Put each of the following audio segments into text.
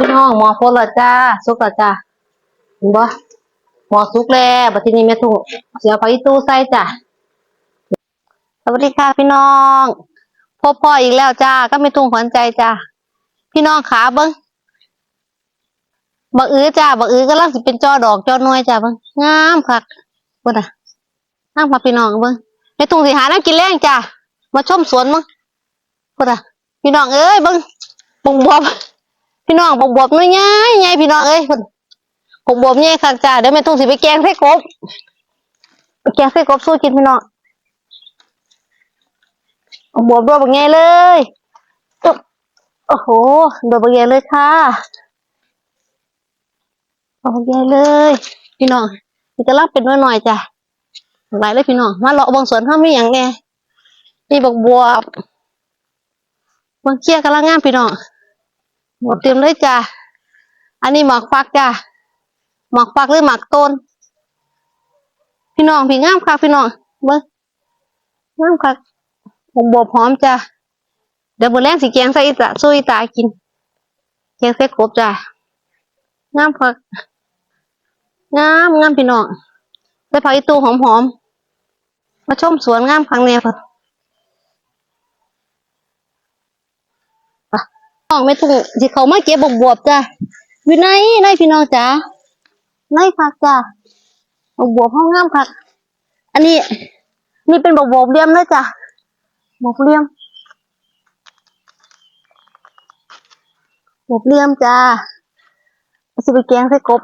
พี่น้องหมอโพดละจ้าสุกละจ้าเห็นบ่หมอสุกแล้วบัดนี้แม่ทุ่งเสียไปตู้ใส่จ้ะสวัสดีค่ะพี่น้องพบพ่ออีกแล้วจ้าก็ไม่ทุ่งขวัญใจจ้าพี่น้องขาเบิ้งบักอื้อจ้าบักอื้อกำลังสิเป็นจอดอกจอหน่วยจ้าเบิ้งงามคักบิ่งอะงามค่ะพี่น้องเบิ้งแม่ทุ่งสิหาน้ำกินแรงจ้ามาชมสวนมั้งบิ่งอะพี่น้องเอ้ยเบิ้งบุงบวบ พี่น้องบวบบวบน้อยง่ายง่ายพี่น้องเอ้ยผมบวบบวบง่ายคักจ้าเดี๋ยวแม่ทุ่งสิไปแกงไส้กบไปแกงไส้กบสู้กินพี่น้องบวบบวบแบบง่ายเลยโอ้โหบวบแบบง่ายเลยค่ะบวบแบบง่ายเลย พี่น้องมันจะรับเป็นน้อยหน่อยๆจ้ะหลายเลยพี่น้องมาเลาะบางสวนเขาไม่อย่างแน่นี่บวบบวบบางเชี่ยกำลังงามพี่น้อง หมดเตรียมเลยจ้ะ อันนี้หมากฟักจ้ะ หมากฟักหรือหมากต้น พี่น้องพี่งามค่ะพี่น้องเบิ้งงามค่ะผมบวบหอมจ้ะ เดี๋ยวบนแรงสีแกงใส่ตาสู้ตากิน แกงใส่กบจ้ะ งามค่ะงามงามพี่น้องใส่ผักอีตูหอมหอมมาชมสวนงามครั้งนี้ค่ะ น้องไม่ถูกที่เขามาเก็บบวบบวบจ้ะอยู่ไหนไหนพี่น้องจ๋าไหนคักจ้ะบวบห้องงามคัก อันนี้ นี่เป็นบวบเลี่ยมเลยจ้ะบวบเลี่ยมบวบเลี่ยมจ้าจะไปแกงใส่กบ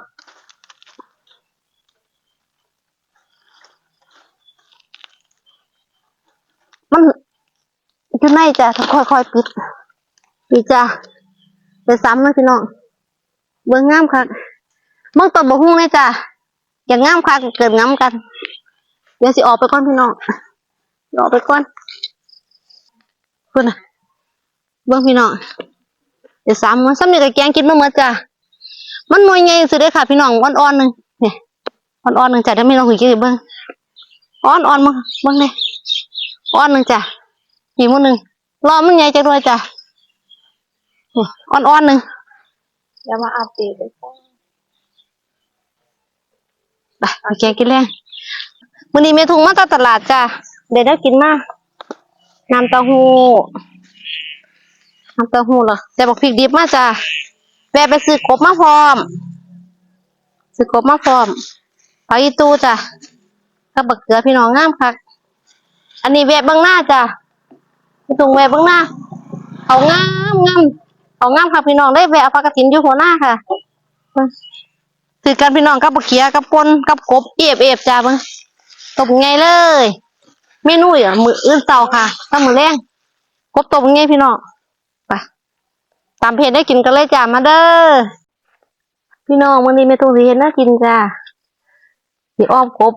มันอยู่ไหนจ้ะค่อยๆปิด พี่จ้าไปซ้ำนะพี่น้องเบิ่งงามคักเบิ่งต้นบกฮุ้งเลยจ้าอย่างงามคักเกิดงามกัน เดี๋ยวสิออกไปก่อนพี่น้องออกไปก่อนคุณนะเบิ่งพี่น้องเดี๋ยวซ้ำมันซ้ำเนี่ก็แกงกินมาหมดจ้ามันหน่วยใหญ่สุดเลยค่ะพี่น้องอ่อนๆหนึ่งเนี่ยอ่อนๆหนึ่งจ้ะเดี๋ยวไม่ลองคุยกันเบิ่งอ่อนๆมั้งเบิ่งเลยอ่อนหนึ่งจ้ะอีกมื้อหนึ่งรอมันใหญ่จังด้วยจ้ะ อ่อนๆหนึ่งเดี๋ยวมาอัปเดตเลยจ้าไปไปแกงกินแรงมื้อนี้แม่ทุ่งมาจาตลาดจ้ะเดี๋ยวได้กินมาน้ำเต้าหู้น้ำเต้าหู้เหรอแต่บอกพริกดิบมาจ้ะแวะไปซื้อกบมาพร้อมซื้อกบมาพร้อมไปอีตูจ้ะกับบักเกลือพี่น้องงามคักอันนี้แวะเบางหน้าจ้ะเมทุงแวะเบางหน้าเขางามงาม เขางามค่ะพี่น้องได้แวะเอาปลากระถินอยู่หัวหน้าค่ะคือกันพี่น้องกับบักเขียกับปนกับกบเอียบเอียบจ้าเบิ่งตบไงเลย เมนูอะมืออื่นเตาค่ะถ้ามือแรงกบตบไงพี่น้องไปตามเพจได้กินกันเลยจ้ามาเด้อพี่น้องมื้อนี้แม่ตุ้งสิเฮ็ดน่ากินจ้าสิอ้อมกบ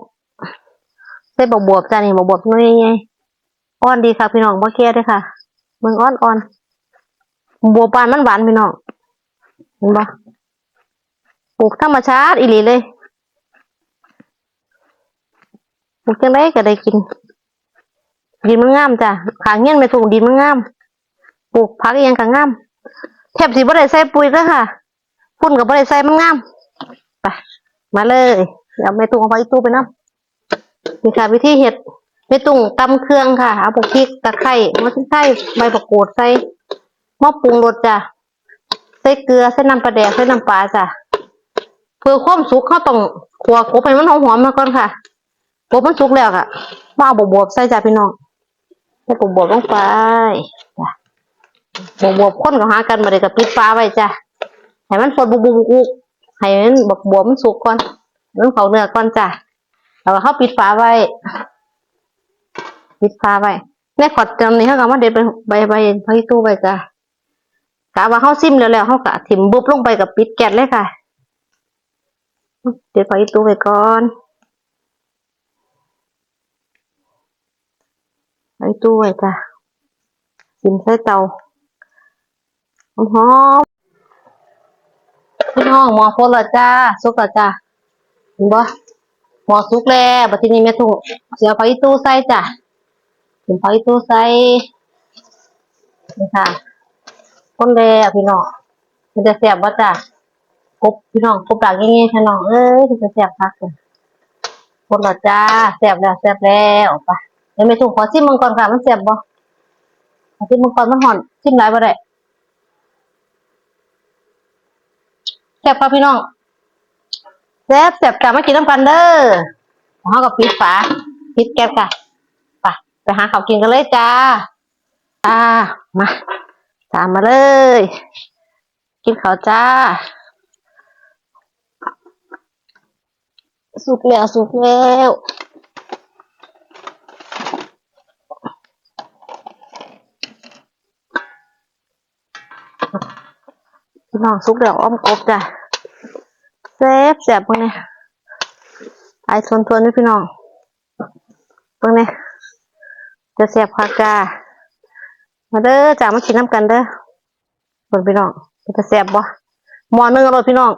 ใส่บวบๆจ้านี่บวบๆน้อยไงอ่อนดีค่ะพี่น้องบ่เคียดเด้ค่ะเบิ่งอ่อนอ่อน บัวปานมันหวานพี่น้องเห็นบ่ปลูกธรรมชาติอีหลีเลยปลูกจังไดก็ได้กิน ดินมันงามจ้ะขางเงี้ยนไปถูกดินมันงามปลูกผักอีหยังก็งามแทบสิบ่ได้ใส่ปุ๋ยแล้วค่ะพุ่นก็บ่ได้ใส่มันงามไปมาเลยเดี๋ยวแม่ตุงเอาไปตู้ไปน้ำนี่ค่ะ วิธีเห็ดแม่ตุงตำเครื่องค่ะเอาพวกพริกตะไคร้มะไคร้ใบมะกรูดใส่ ม้อปรุงรสจ้ะใส่เกลือใส่น้ำปลาแดกใส่น้ำปลาจ้ะเพื่อความสุกเขาต้องขัวกบให้มันหอมๆมาก่อนค่ะกบมันสุกแล้วค่ะมาเอาบวบใส่จ้ะพี่น้องใส่บวบลงไปจ้ะบวบๆคนก็หากันมาเลยกับปิดฟ้าไว้จ้ะให้มันฟดบุบบุกๆให้มันบวบบวบมันสุกก่อนให้มันเขาเนื้อก่อนจ้ะแล้วก็เขาปิดฟ้าไว้ ปิดฟ้าไว้ในขอดจำนี้เขาก็เอามาเด็ดไปใบใบพักตู้ไว้จ้ะ กะว่าเขาซิมแล้วแล้วเขากะถิ่มบุบลงไปกับปิดแก๊สเลยค่ะ เดี๋ยวไปตู้ไปก่อนไปตู้ไว้จ้ะกินใส่เตาหอมหอมพี่น้องหมอพดและจ้าสุกละจ้าเห็นบ่หมอสุกแล้วบัดทีนี้แม่ทุ่งเสียไปตู้ใส่จ้ะถึงไปตู้ใส่นี่ค่ะ คนแล้วพี่น้องมันจะแสบบ่าจ้ะกบพี่น้องกบดากงี้ๆพี่น้องเอ้ยมันจะแสบพักเลยหมดแล้วจ้าแสบแล้วแสบแล้วไปเดี๋ยวแม่ถุงขอชิมมังกรค่ะมันแสบบ่ขอชิมมังกรมันห่อนชิมหลายบ่ได้แสบครับพี่น้องแสบแสบจ้ามากินน้ำกันเด้อของกับปิดฝาปิดแก๊สค่ะ ไปไปหาข้าวกินกันเลยจ้า อ่า มา ตามมาเลย กินข้าวจ้า สุกแล้วสุกแล้วพี่น้องสุกแล้วอ้อมกบจ้ะแซ่บแซ่บพวกนี้ไอ้ทวนทวนๆนี่พี่น้องพวกนี้จะแซ่บคักจ้า มาเด้อจ้ามากินน้ำกันเด้อเพิ่นพี่น้องมันจะแซ่บบ่หมอนึงอร่อยพี่น้อง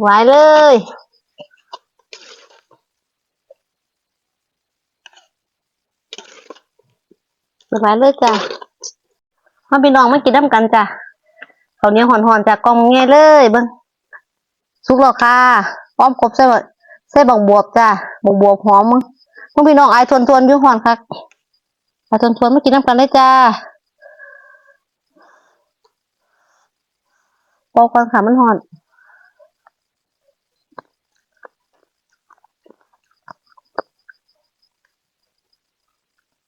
หวายเลยหวายเลยจ้ามาพี่น้องมากินน้ำกันจ้าข้าเนี้ยหอนๆจากกองง่ายเลยเบิ่งสุกแล้วค่ะพร้อมครบใส่บ่ใส่บักบวบจ้าบักบวบหอมมึงมึงพี่น้องอายทวนๆอยู่หอนคัก อายทวนๆมากินน้ำกันเลยจ้าปอกก่อนค่ะมันหอน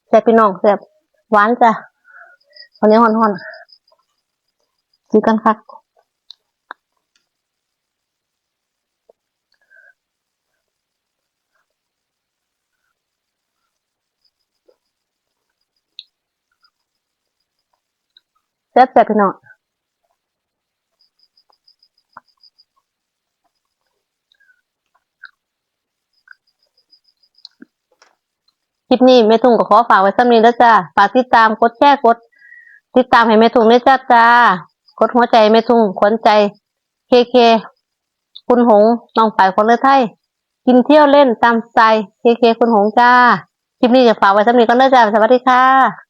แซ่บพี่น้องแซ่บหวานจ้ะวันนี้หอนหอนๆกินกันค่ะ ซ่บแซ่บพี่น้องคลิปนี้แม่ทุ่งก็ขอฝากไว้สำนี้แล้วจ้าฝากติดตามกดแชร์กด ติดตามให้แม่ทุ่งด้วยจ้าจ้ากดหัวใจแม่ทุ่งขวัญใจเคเคคุณหงน้องฝ่ายคนเลือไทยกินเที่ยวเล่นตามสไตล์เคเคคุณหงจ้าคลิปนี้จะฝากไว้สำนี้ก็เลิกจ้าสวัสดีค่ะ